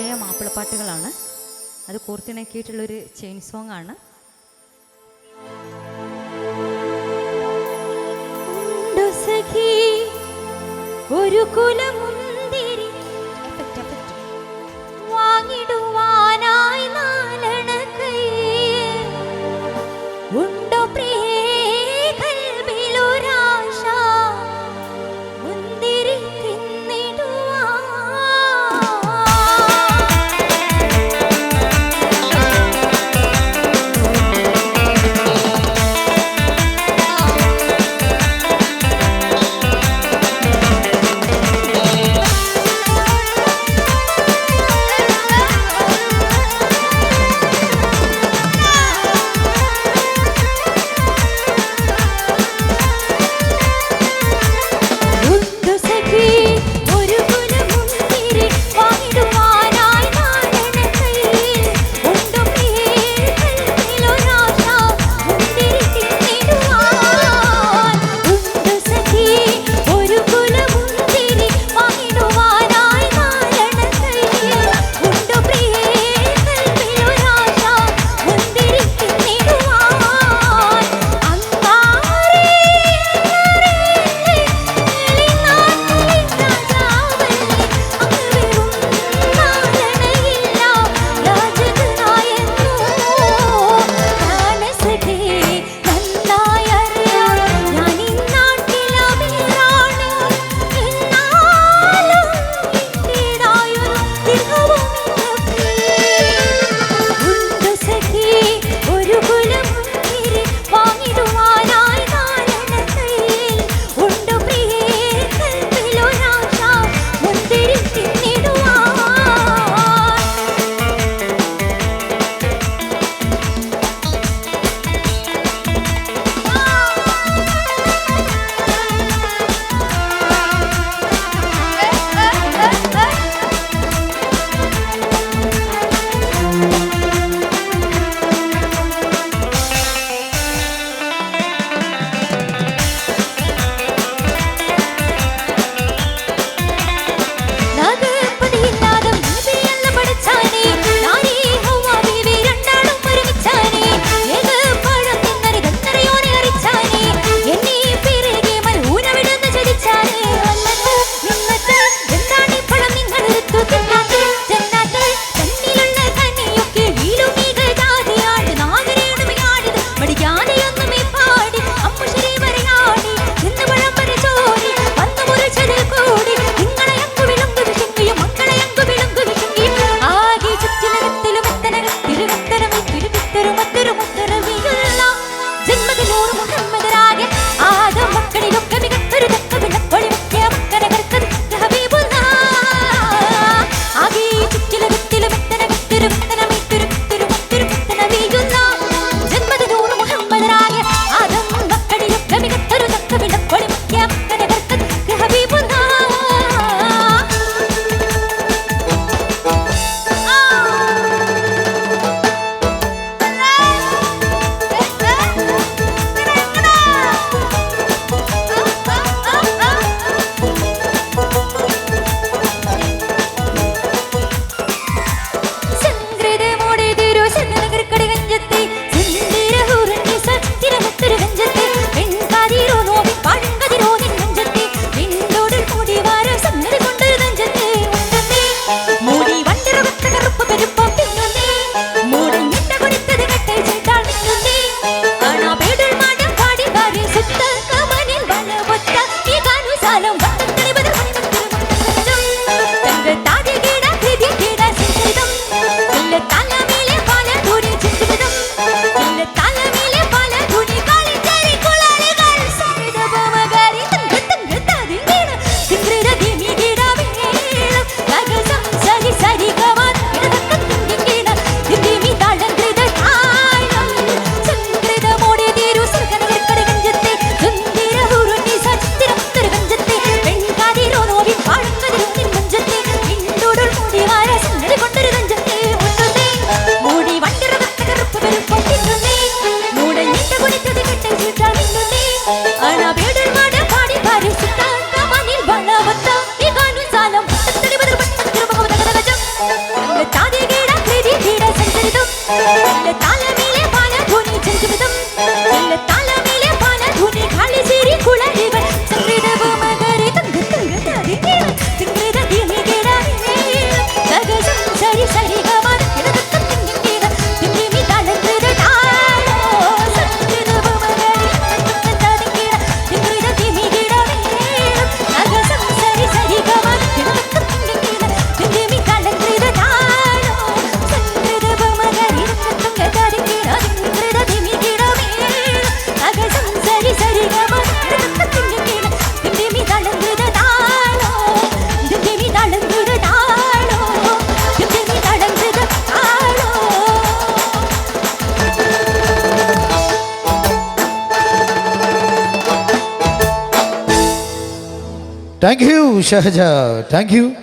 പഴയ മാപ്പിളപ്പാട്ടുകളാണ്. അത് കോർത്തിണക്കിയിട്ടുള്ളൊരു chain song ആണ് ഒരു കുലമുന്തിരി Thank you, Shahja. Thank you.